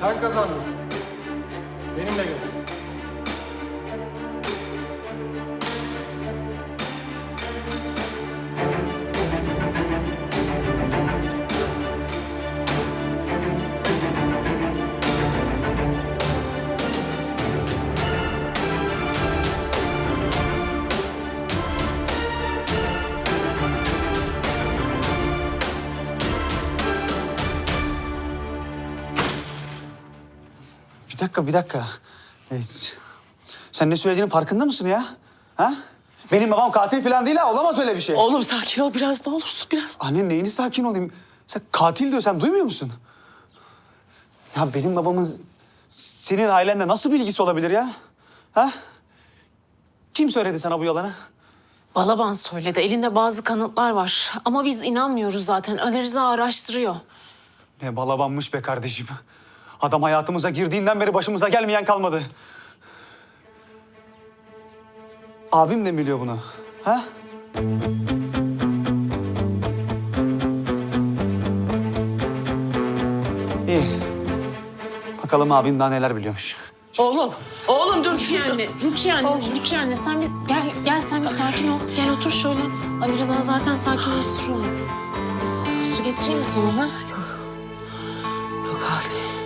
Sen kazandın. Benimle gel. Dakika, bir dakika. Evet. Sen ne söylediğinin farkında mısın ya? Ha? Benim babam katil falan değil ha. Olamaz öyle bir şey. Oğlum sakin ol biraz ne olursun biraz. Anne neyini sakin olayım? Sen katil diyor, sen duymuyor musun? Ya benim babamın senin ailenle nasıl bir ilgisi olabilir ya? Ha? Kim söyledi sana bu yalanı? Balaban söyledi. Elinde bazı kanıtlar var. Ama biz inanmıyoruz zaten. Ali Rıza araştırıyor. Ne balabanmış be kardeşim. Adam hayatımıza girdiğinden beri başımıza gelmeyen kalmadı. Abim de biliyor bunu? Ha? İyi. Bakalım abim daha neler biliyormuş. Oğlum, oğlum dur. Rukiye anne, Rukiye anne, Rukiye anne sen bir gel, gel sen bir sakin ol. Gel otur şöyle. Ali Rıza zaten sakinleştir onu. Su getireyim mi sana ha? Yok. Yok.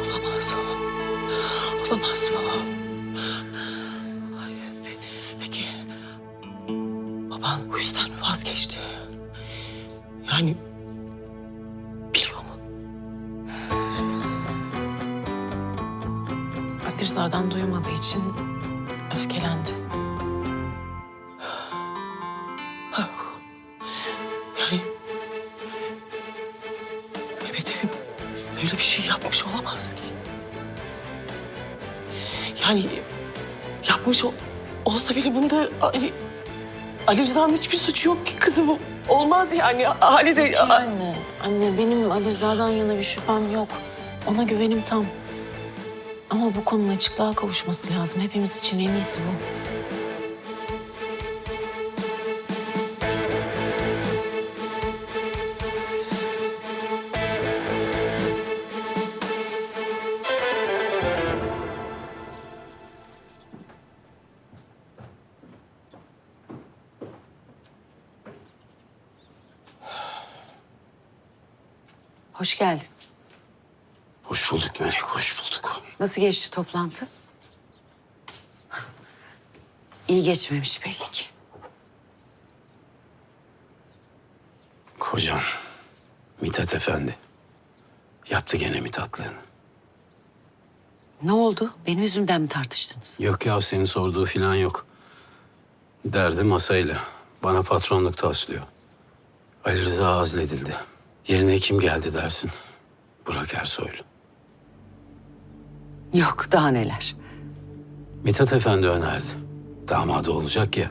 Olamaz. Olamaz baba. Ay, pe- peki baban bu yüzden mi vazgeçti? Yani biliyor mu? Ali Rıza'dan duymadığı için öfkelendi. Böyle bir şey yapmış olamaz ki. Yani yapmış ol- olsa bile bunda Ali, Ali Rıza'nın hiçbir suçu yok ki kızım. Olmaz yani. Halide... Rukiye anne, anne benim Ali Rıza'dan yana bir şüphem yok. Ona güvenim tam. Ama bu konunun açıklığa kavuşması lazım. Hepimiz için en iyisi bu. Hoş geldin. Hoş bulduk Melek, hoş bulduk. Nasıl geçti toplantı? İyi geçmemiş belli ki. Kocan, Mithat Efendi. Yaptı gene Mithatlığını. Ne oldu? Benim yüzümden mi tartıştınız? Yok ya senin sorduğu falan yok. Derdi masayla. Bana patronluk taslıyor. Ali Rıza azledildi. Yerine kim geldi dersin? Burak Ersoylu. Yok, daha neler. Mithat Efendi önerdi. Damadı olacak ya.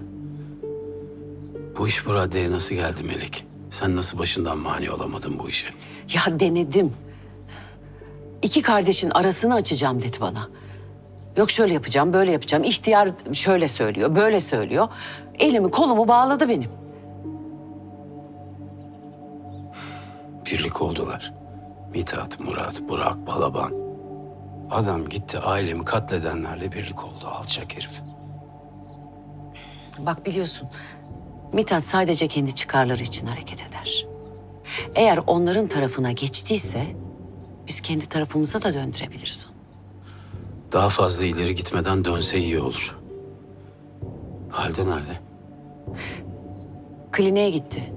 Bu iş bu raddeye nasıl geldi Melek? Sen nasıl başından mani olamadın bu işe? Ya denedim. İki kardeşin arasını açacağım dedi bana. Yok şöyle yapacağım, böyle yapacağım. İhtiyar şöyle söylüyor, böyle söylüyor. Elimi kolumu bağladı benim. Birlik oldular. Mithat, Murat, Burak, Balaban. Adam gitti ailemi katledenlerle birlik oldu alçak herif. Bak biliyorsun, Mithat sadece kendi çıkarları için hareket eder. Eğer onların tarafına geçtiyse biz kendi tarafımıza da döndürebiliriz onu. Daha fazla ileri gitmeden dönse iyi olur. Halde nerede? Kliniğe gitti.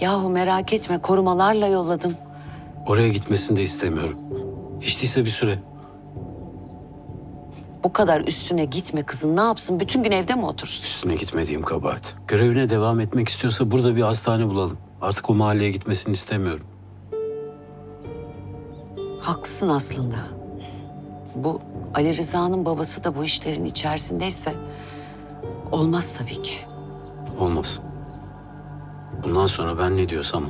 Yahu merak etme korumalarla yolladım. Oraya gitmesini de istemiyorum. Hiç değilse bir süre. Bu kadar üstüne gitme kızın ne yapsın bütün gün evde mi otursun? Üstüne gitmediğim kabahat. Görevine devam etmek istiyorsa burada bir hastane bulalım. Artık o mahalleye gitmesini istemiyorum. Haklısın aslında. Bu Ali Rıza'nın babası da bu işlerin içerisindeyse olmaz tabii ki. Olmaz. Bundan sonra ben ne diyorsam o.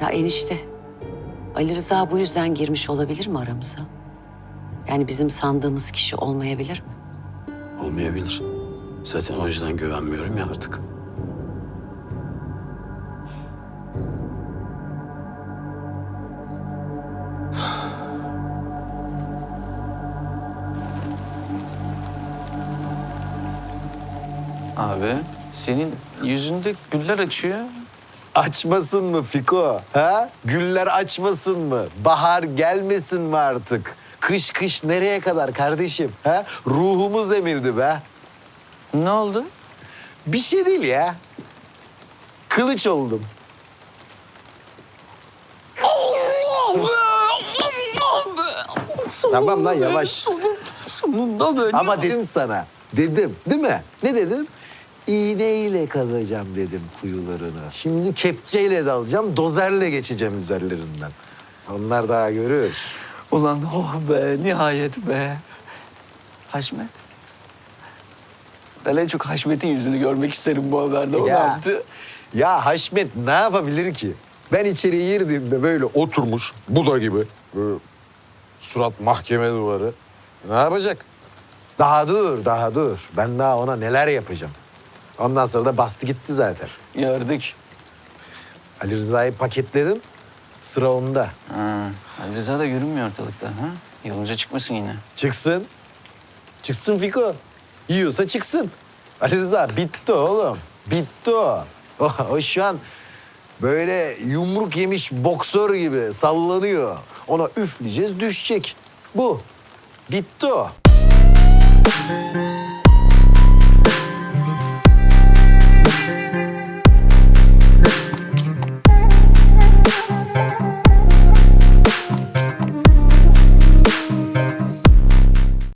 Ya enişte, Ali Rıza bu yüzden girmiş olabilir mi aramıza? Yani bizim sandığımız kişi olmayabilir mi? Olmayabilir. Zaten o yüzden güvenmiyorum ya artık. Abi senin yüzünde güller açıyor. Açmasın mı Fiko? Ha? Güller açmasın mı? Bahar gelmesin mi artık? Kış kış nereye kadar kardeşim? Ha? Ruhumuz emirdi be. Ne oldu? Bir şey değil ya. Kılıç oldum. Tamam lan yavaş. Sonunda böyle. Ama dedim sana. Dedim değil mi? Ne dedim? İğneyle kazacağım dedim kuyularını. Şimdi kepçeyle dalacağım, dozerle geçeceğim üzerlerinden. Onlar daha görür. Ulan oh be nihayet be. Haşmet. Ben en çok Haşmet'in yüzünü görmek isterim bu haberde. O ne Ya. yaptı? Ya Haşmet ne yapabilir ki? Ben içeri girdiğimde böyle oturmuş, Buda gibi. Böyle surat mahkeme duvarı. Ne yapacak? Daha dur, daha dur. Ben daha ona neler yapacağım. Ondan sonra da bastı gitti zaten. Gördük. Ali Rıza'yı paketledim. Sıra onda. Ha, Ali Rıza da görünmüyor ortalıkta. Ha? Yolunca çıkmasın yine. Çıksın. Çıksın Fiko. Yiyorsa çıksın. Ali Rıza bitti oğlum. Bitti o. O, o şu an böyle yumruk yemiş boksör gibi sallanıyor. Ona üfleyeceğiz düşecek. Bu. Bitti o.